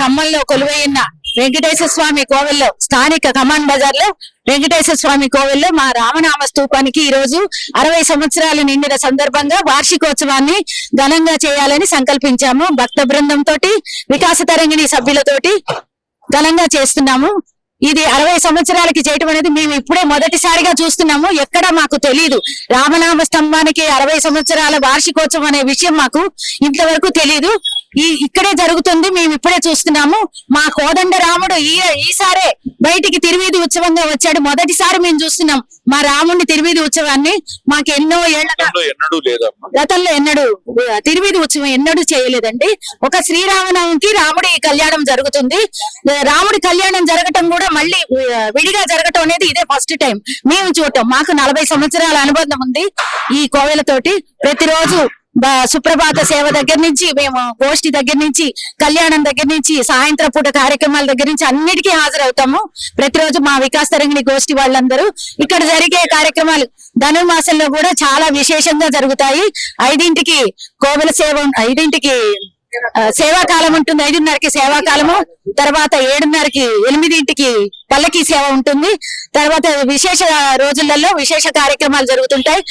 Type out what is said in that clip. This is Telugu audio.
ఖమ్మంలో కొలువైన వెంకటేశ్వర స్వామి కోవెల్లో స్థానిక కమాన్ బజార్లో వెంకటేశ్వర స్వామి కోవెల్లో మా రామనామ స్తూపానికి ఈ రోజు అరవై సంవత్సరాలు నిండిన సందర్భంగా వార్షికోత్సవాన్ని ఘనంగా చేయాలని సంకల్పించాము. భక్త బృందం తోటి వికాస తరంగిణి సభ్యులతోటి ఘనంగా చేస్తున్నాము. ఇది అరవై సంవత్సరాలకి చేయటం అనేది మేము ఇప్పుడే మొదటిసారిగా చూస్తున్నాము. ఎక్కడ మాకు తెలియదు రామనామ స్తంభానికి అరవై సంవత్సరాల వార్షికోత్సవం అనే విషయం మాకు ఇంతవరకు తెలియదు ఈ ఇక్కడే జరుగుతుంది మేము ఇప్పుడే చూస్తున్నాము. మా కోదండ రాముడు ఈ ఈసారే బయటికి తిరువీధి ఉత్సవంగా వచ్చాడు. మొదటిసారి మేము చూస్తున్నాం మా రాముడిని తిరువీధి ఉత్సవాన్ని. మాకు ఎన్నో ఏళ్ళగా గతంలో ఎన్నడూ తిరువీధి ఉత్సవం ఎన్నడూ చేయలేదండి. ఒక శ్రీరామనవమికి రాముడి కళ్యాణం జరుగుతుంది. రాముడి కళ్యాణం జరగటం కూడా మళ్ళీ విడిగా జరగటం అనేది ఇదే ఫస్ట్ టైం. మేము చూడటం. మాకు నలభై సంవత్సరాల అనుబంధం ఉంది ఈ కోవెలతోటి. ప్రతిరోజు సుప్రభాత సేవ దగ్గర నుంచి మేము గోష్ఠి దగ్గర నుంచి కళ్యాణం దగ్గర నుంచి సాయంత్రం పూట కార్యక్రమాల దగ్గర నుంచి అన్నిటికీ హాజరవుతాము. ప్రతిరోజు మా వికాస్ తరంగిణి గోష్ఠి వాళ్ళందరూ. ఇక్కడ జరిగే కార్యక్రమాలు ధనుర్మాసంలో కూడా చాలా విశేషంగా జరుగుతాయి. ఐదింటికి కోవెల సేవ ఐదింటికి సేవాకాలం ఉంటుంది. ఐదున్నరకి సేవాకాలము తర్వాత ఏడున్నరకి ఎనిమిదింటికి పల్లకి సేవ ఉంటుంది. తర్వాత విశేష రోజులలో విశేష కార్యక్రమాలు జరుగుతుంటాయి.